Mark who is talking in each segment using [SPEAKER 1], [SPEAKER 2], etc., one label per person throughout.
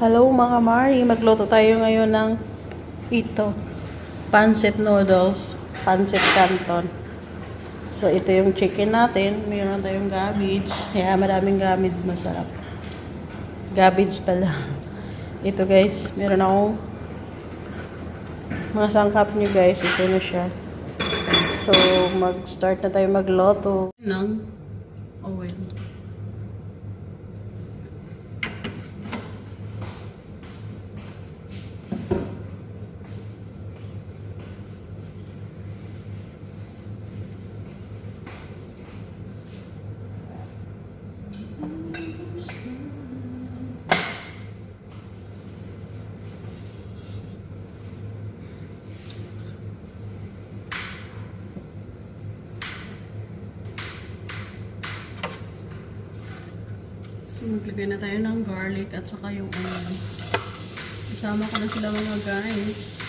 [SPEAKER 1] Hello mga Mari, magluto tayo ngayon ng ito, pancit noodles, pancit canton. So ito yung chicken natin, mayroon tayong cabbage, kaya maraming gamit, masarap. Cabbage pala. Ito guys, meron akong mga sangkap nyo guys, ito na siya. So mag-start na tayo magluto ng oil. So, maglagay na tayo ng garlic at saka yung onion. Isama ko na sila mga guys.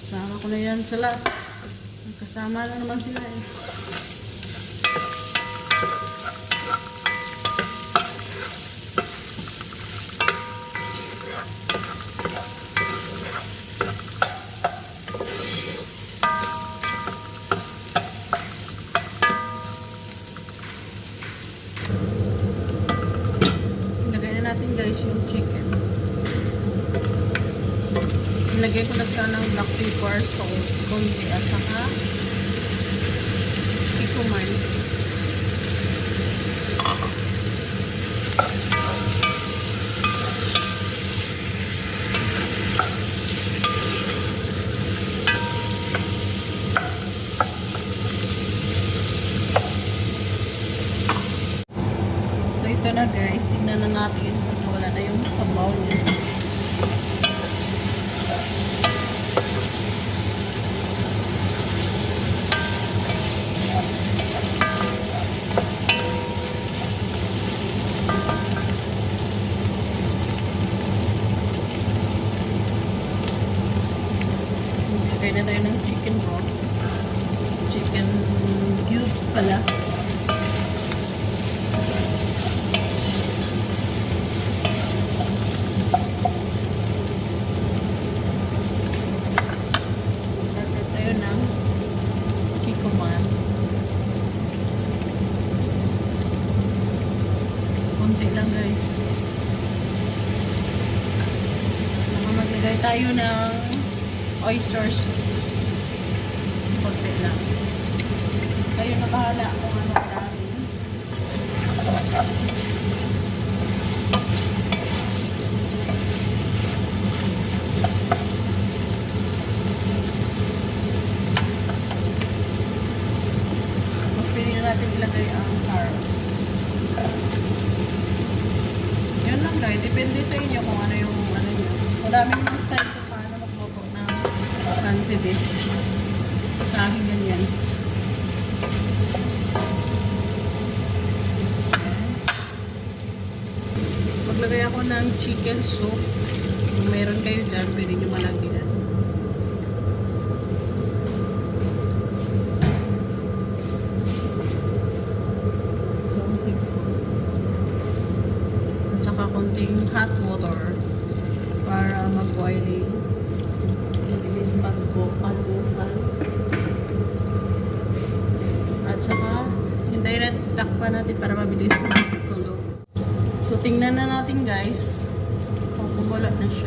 [SPEAKER 1] Isama ko na yan sila. Kasama na naman sila eh. Ilagay na natin guys yung chicken. Ilagay ko na siya ng black pepper, salt, konti at saka ikuman. So ito na guys, tingnan na natin kung wala na yung sabaw niya. Maglagay na tayo ng chicken broth. Chicken cube pala. Lagyan tayo ng kikuman. Kunti lang guys. Maglagay tayo ng oyster sauce. Kunti lang. Kayo na bahala kung ano marami. Tapos pwede na natin ilagay ang carrots. Yun lang guys, depende sa inyo kung ano yung Maraming mga style kung paano magluto ng fancy dish. Sa akin ganyan. Maglagay ako ng chicken soup. Kung meron kayo dyan, pwede nyo malagyan. At konting hot water para mag-boiling. Mabilis mag-bukal-bukal. At saka, hintayin natin, takpan natin para mabilis mag-kulo. So, tingnan na natin guys kung kumulo na siya.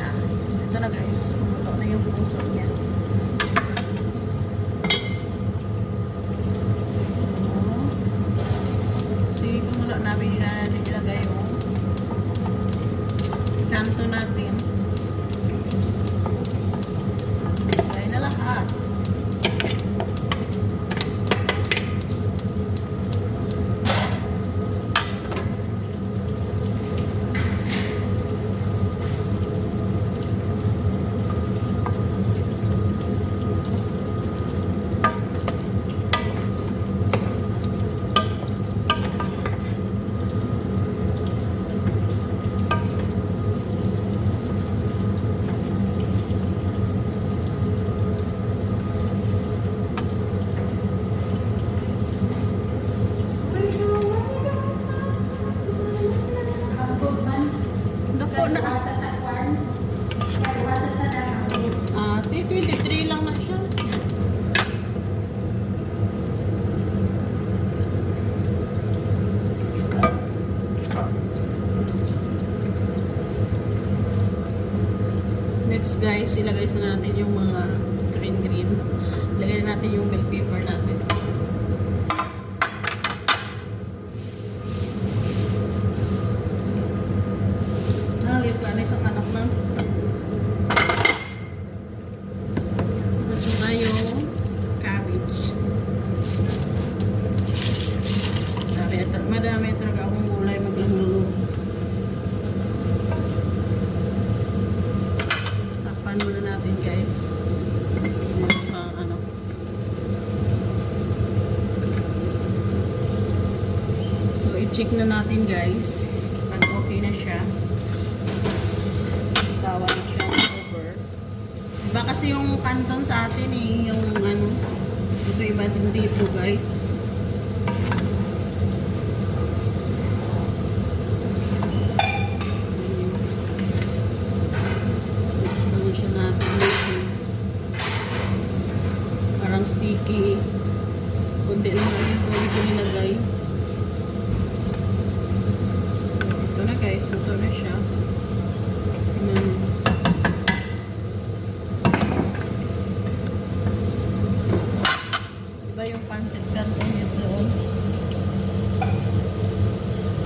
[SPEAKER 1] Natin yung milk paper natin. Nalit ka na isang anak na. Saka yung cabbage. Madami, madami talaga akong gulay magluluto. Takpan natin guys. Yung mga pang ano. So, i-check na natin guys. Pag okay na siya. Tawa na siya over. Iba kasi yung kanton sa atin eh. Yung ano. Ito iba din dito guys. Mix lang siya natin kasi parang sticky. Kunti lang lang yung tubig ko nilagay. So, ito na guys. Ito na siya. Tingnan mo. Diba yung pancit canton yun doon?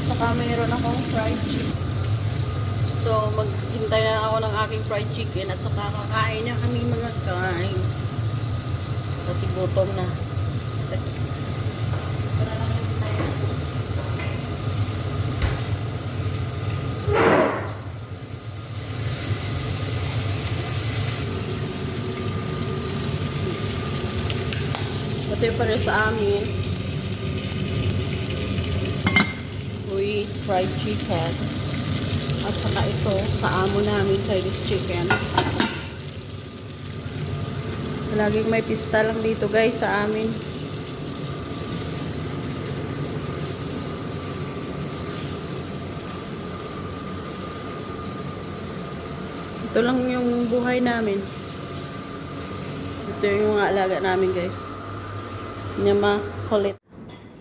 [SPEAKER 1] Saka mayroon akong fried chicken. So, maghintay na ako ng aking fried chicken at saka kakain na kami mga guys. Kasi gutom na. Tara na lang tayo. Ito yung pala sa amin. With fried chicken. At saka ito, sa amo namin, Chinese chicken. Laging may pista lang dito guys sa amin. Ito lang yung buhay namin. Ito yung alaga namin guys. Niya makulit.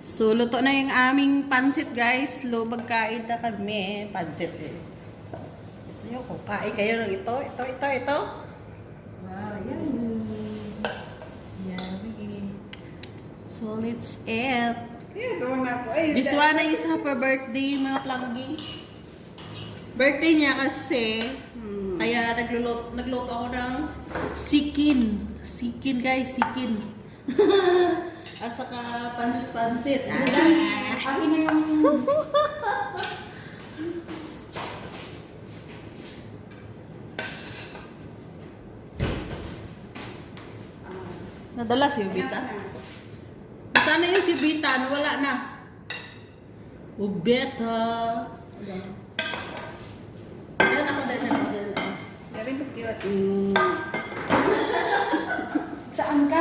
[SPEAKER 1] So, luto na yung aming pansit guys. Lo, magkain na kami. Pansit eh. Gusto nyo, kung kain kayo ng ito, ito, ito, ito. Wow, yummy. Yummy. So, let's eat. This one is happy birthday, mga planggi. Birthday niya kasi, kaya nagluto, nagluto ako ng sikin. Sikin guys, sikin. At saka pansit-pansit. Ah.
[SPEAKER 2] Akin na yung...
[SPEAKER 1] Nadala si Bita. Sana yung si Bita, wala na. O Beta. Yan ako ako.
[SPEAKER 2] Galing ko cute.
[SPEAKER 1] Mm.
[SPEAKER 2] Saan ka?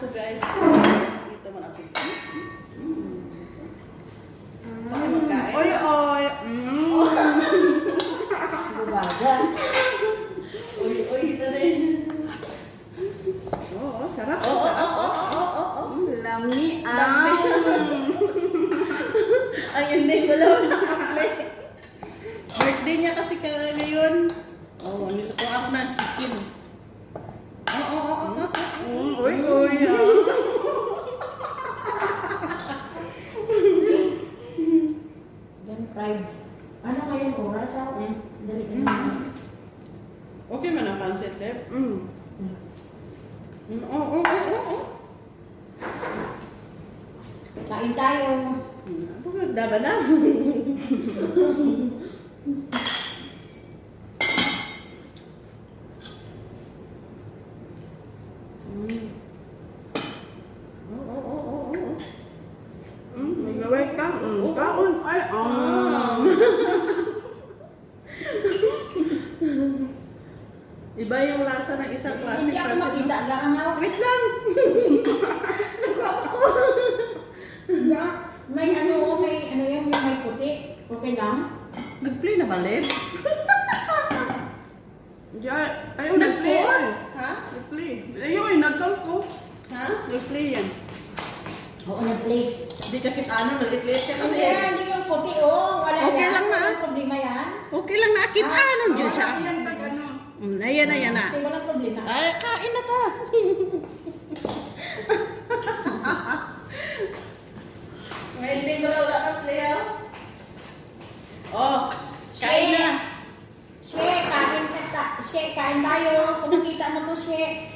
[SPEAKER 1] Oh, ako guys. Dito man ako. Baka magkain.
[SPEAKER 2] Oy, oy. 5. Ano kayang oras ako?
[SPEAKER 1] Eh,
[SPEAKER 2] dali
[SPEAKER 1] mm -hmm. Okay man ang pancit, eh?
[SPEAKER 2] Mm.
[SPEAKER 1] Mm. Oh, oh, oh, oh, oh.
[SPEAKER 2] Kain tayo.
[SPEAKER 1] Mm, daba na. mm. Nag-play
[SPEAKER 2] yan. Oo, nag-plate.
[SPEAKER 1] Hindi ka kita ano, nalit-lit ka kasi.
[SPEAKER 2] Kasi hindi yung puti, oh. Wala
[SPEAKER 1] Okay
[SPEAKER 2] yan.
[SPEAKER 1] lang na.
[SPEAKER 2] Walang problema yan.
[SPEAKER 1] Okay lang na, kita ano dyan siya.
[SPEAKER 2] Ilan ba gano'n?
[SPEAKER 1] Mm, ayan na, yan na.
[SPEAKER 2] Kasi walang problema.
[SPEAKER 1] Ay, kain na ta. May hindi ko lang lang play Oh, kain na.
[SPEAKER 2] She, kain ka ta. Kain tayo. Kung nakita mo to, she.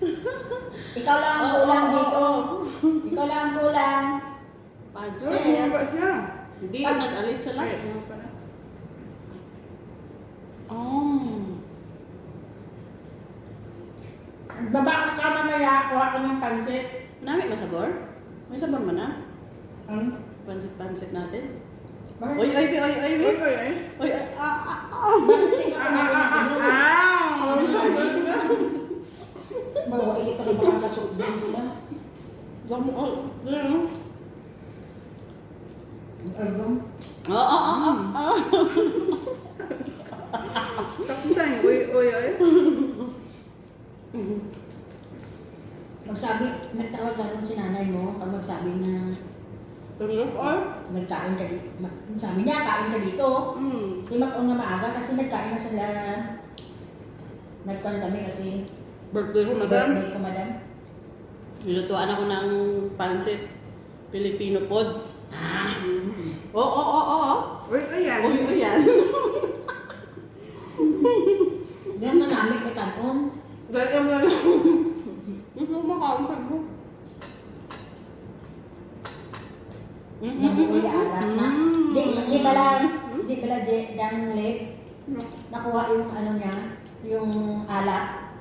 [SPEAKER 2] Ikaw lang ang kulang dito. Ikaw lang ang kulang.
[SPEAKER 1] Pansit. Hindi,
[SPEAKER 2] Pag-
[SPEAKER 1] nag-alis sila. Oh.
[SPEAKER 2] Baba ka ka mamaya. Kuha ka ng pansit.
[SPEAKER 1] Nami ba sabor? May sabor man na?
[SPEAKER 2] Hmm?
[SPEAKER 1] Pansit-pansit natin.
[SPEAKER 2] Bakit?
[SPEAKER 1] Oy, oy, oy, oy, oy. Oy, oy, oy. ah, ah, ah.
[SPEAKER 2] Bakit hindi ka kumain ng ano? Bawa, ikita ka makakasok din sila.
[SPEAKER 1] Gamu, oh, ano?
[SPEAKER 2] Album.
[SPEAKER 1] Oo, oo, oo, oo.
[SPEAKER 2] Magsabi, nagtawag ka rin si nanay mo pag magsabi na
[SPEAKER 1] Sarap, ay.
[SPEAKER 2] nagkain ka dito. Sabi niya, kain ka dito.
[SPEAKER 1] Mm.
[SPEAKER 2] Di mag na maaga kasi nagkain na sila. Nagkain kami kasi
[SPEAKER 1] Birthday ko, madam.
[SPEAKER 2] birthday ko, madam.
[SPEAKER 1] Nilutuan ako ng pansit. Filipino food. Ah. Oo, oo, oo, oo.
[SPEAKER 3] Uy, ayan.
[SPEAKER 1] Uy, uy, yan.
[SPEAKER 2] Ganyan manamit may kanon.
[SPEAKER 1] Ganyan na lang. Gusto mo makauntan mo.
[SPEAKER 2] Nabuuli alat na.
[SPEAKER 1] Mm.
[SPEAKER 2] Di, di di ba lang di- dang late, nakuha yung ano niya, yung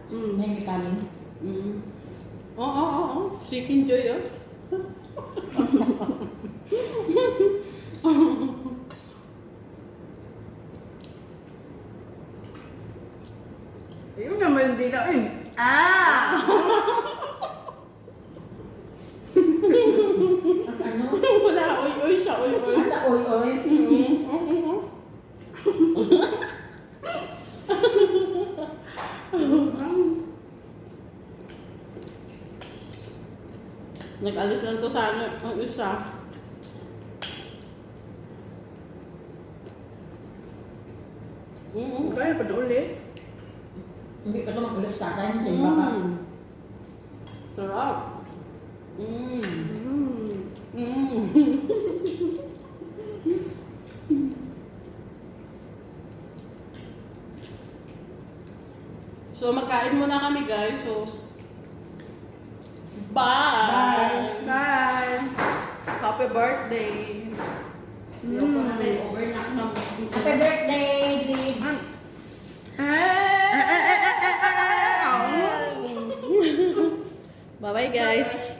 [SPEAKER 1] Mm.
[SPEAKER 2] may kanin.
[SPEAKER 1] Mm. Oo, oo, oo. Chicken joy, oh.
[SPEAKER 3] Yung naman din ako eh. Ah!
[SPEAKER 2] Ang ano,
[SPEAKER 1] Wala, uy, uy siya, uy, uy.
[SPEAKER 2] nasa oy-oy.
[SPEAKER 1] Mm. Oo, oo. Nag-alis lang to sa ano, ang isa. Mm.
[SPEAKER 3] Kaya pa ulit.
[SPEAKER 2] Hindi ka naman ulit sa akin, sa iba ka.
[SPEAKER 1] Mm. Sarap. Mm.
[SPEAKER 3] Mm.
[SPEAKER 1] Mm. so, magkain muna kami, guys. So, bye! Happy birthday. Mm. Happy birthday, Dave. Ah,
[SPEAKER 2] ah, ah, Bye-bye, guys.